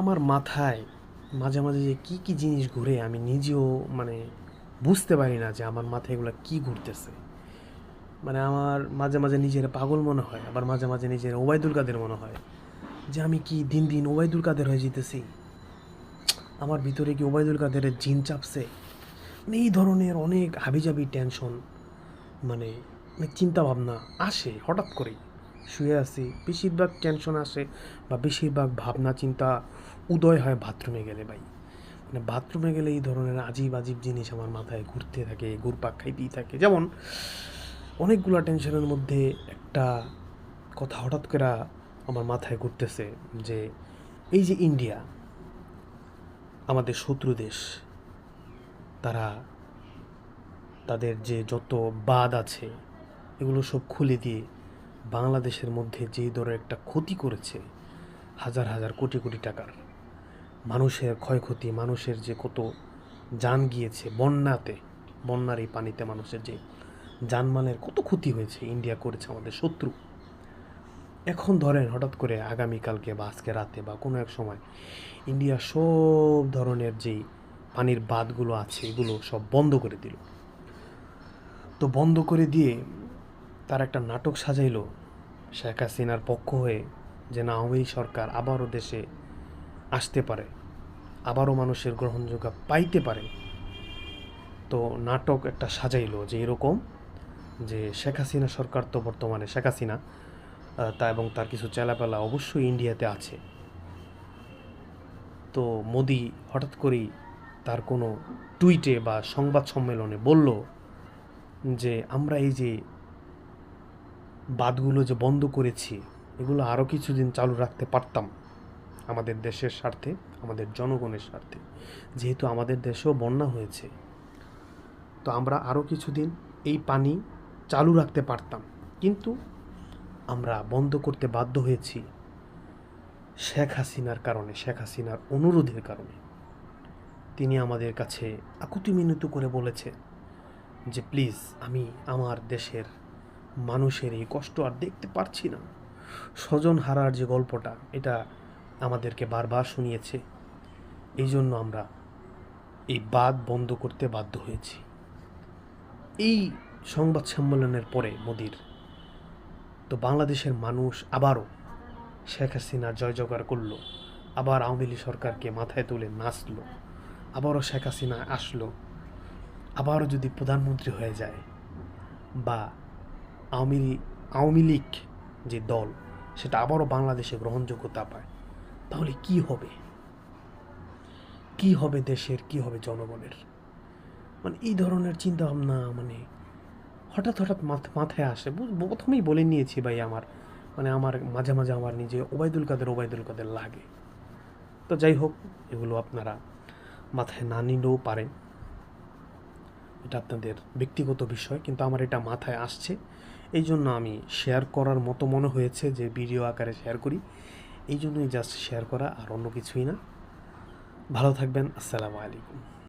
আমার মাথায় মাঝে মাঝে যে কী কী জিনিস ঘুরে আমি নিজেও মানে বুঝতে পারি না যে আমার মাথায় এগুলো কী ঘুরতেছে। মানে আমার মাঝে মাঝে নিজের পাগল মনে হয়, আবার মাঝে মাঝে নিজের ওবায়দুল কাদের মনে হয় যে আমি কি দিন দিন ওবায়দুল কাদের হয়ে যেতেছি? আমার ভিতরে কি ওবায়দুল কাদের জিন চাপছে? মানে এই ধরনের অনেক হাবিজাবি টেনশন মানে অনেক চিন্তা ভাবনা আসে হঠাৎ করেই। শুয়ে আছি। বেশিরভাগ টেনশন আসে বা বেশিরভাগ ভাবনা, চিন্তা উদয় হয় বাথরুমে গেলে ভাই। মানে বাথরুমে গেলে এই ধরনের আজিব আজিব জিনিস আমার মাথায় ঘুরতে থাকে, ঘুরপাক খাইতেই থাকে। যেমন অনেকগুলো টেনশনের মধ্যে একটা কথা হঠাৎ করে আমার মাথায় ঘুরতেছে যে, এই যে ইন্ডিয়া আমাদের শত্রু দেশ, তারা তাদের যে যত বাদ আছে, এগুলো সব খুলে দিয়ে বাংলাদেশের মধ্যে যে ধরনের একটা ক্ষতি করেছে, হাজার হাজার কোটি কোটি টাকার। মানুষের ক্ষয়ক্ষতি, মানুষের যে কত যান গিয়েছে বন্যাতে, বন্যার এই পানিতে মানুষের যে জানমালের কত ক্ষতি হয়েছে, ইন্ডিয়া করেছে আমাদের শত্রু। এখন ধরেন হঠাৎ করে আগামীকালকে বা আজকে রাতে বা কোনো এক সময় ইন্ডিয়া সব ধরনের যেই পানির বাঁধগুলো আছে, এগুলো সব বন্ধ করে দিল। তো বন্ধ করে দিয়ে তার একটা নাটক সাজাইল শেখ হাসিনার পক্ষ হয়ে যে না আওয়ামী সরকার আবারও দেশে আসতে পারে, আবারও মানুষের গ্রহণযোগ্য পাইতে পারে। তো নাটক একটা সাজাইল যে এরকম যে শেখ হাসিনা সরকার তো বর্তমানে শেখ হাসিনা তা এবং তার কিছু চেলাপেলা অবশ্যই ইন্ডিয়াতে আছে। তো মোদি হঠাৎ করেই তার কোনো টুইটে বা সংবাদ সম্মেলনে বলল যে, আমরা এই যে বাঁধগুলো যে বন্ধ করেছি, এগুলো আরও কিছুদিন চালু রাখতে পারতাম আমাদের দেশের স্বার্থে, আমাদের জনগণের স্বার্থে। যেহেতু আমাদের দেশেও বন্যা হয়েছে, তো আমরা আরও কিছুদিন এই পানি চালু রাখতে পারতাম। কিন্তু আমরা বন্ধ করতে বাধ্য হয়েছি শেখ হাসিনার কারণে, শেখ হাসিনার অনুরোধের কারণে। তিনি আমাদের কাছে আকুতি মিনতি করে বলেছে যে, প্লিজ, আমি আমার দেশের মানুষের এই কষ্ট আর দেখতে পারছি না। স্বজন হারার যে গল্পটা, এটা আমাদেরকে বারবার শুনিয়েছে। এই জন্য আমরা এই বাদ বন্ধ করতে বাধ্য হয়েছি। এই সংবাদ সম্মেলনের পরে মোদির তো বাংলাদেশের মানুষ আবারও শেখ হাসিনার জয় জয়গার করল, আবার আওয়ামী লীগ সরকারকে মাথায় তুলে নাচলো, আবারও শেখ হাসিনা আসলো, আবারও যদি প্রধানমন্ত্রী হয়ে যায় বা আওয়ামী আওয়ামী লীগ যে দল, সেটা আবারও বাংলাদেশে গ্রহণযোগ্যতা পায়। তাহলে কি হবে? কি হবে দেশের, কি হবে জনগণের? মানে এই ধরনের চিন্তা ভাবনা মানে হঠাৎ হঠাৎ মাথ- মাথায় আসে। প্রথমেই বলে নিয়েছি ভাই আমার মানে আমার মাঝে মাঝে আমার নিজে ওবায়দুল কাদের ওবায়দুল কাদের লাগে। তো যাই হোক, এগুলো আপনারা মাথায় না নিলেও পারেন। এটা আপনাদের ব্যক্তিগত বিষয়, কিন্তু আমার এটা মাথায় আসছে। এই জন্য আমি শেয়ার করার মতো মনে হয়েছে যে ভিডিও আকারে শেয়ার করি। এই জন্যই জাস্ট শেয়ার করা আর অন্য কিছুই না। ভালো থাকবেন, আসসালামু আলাইকুম।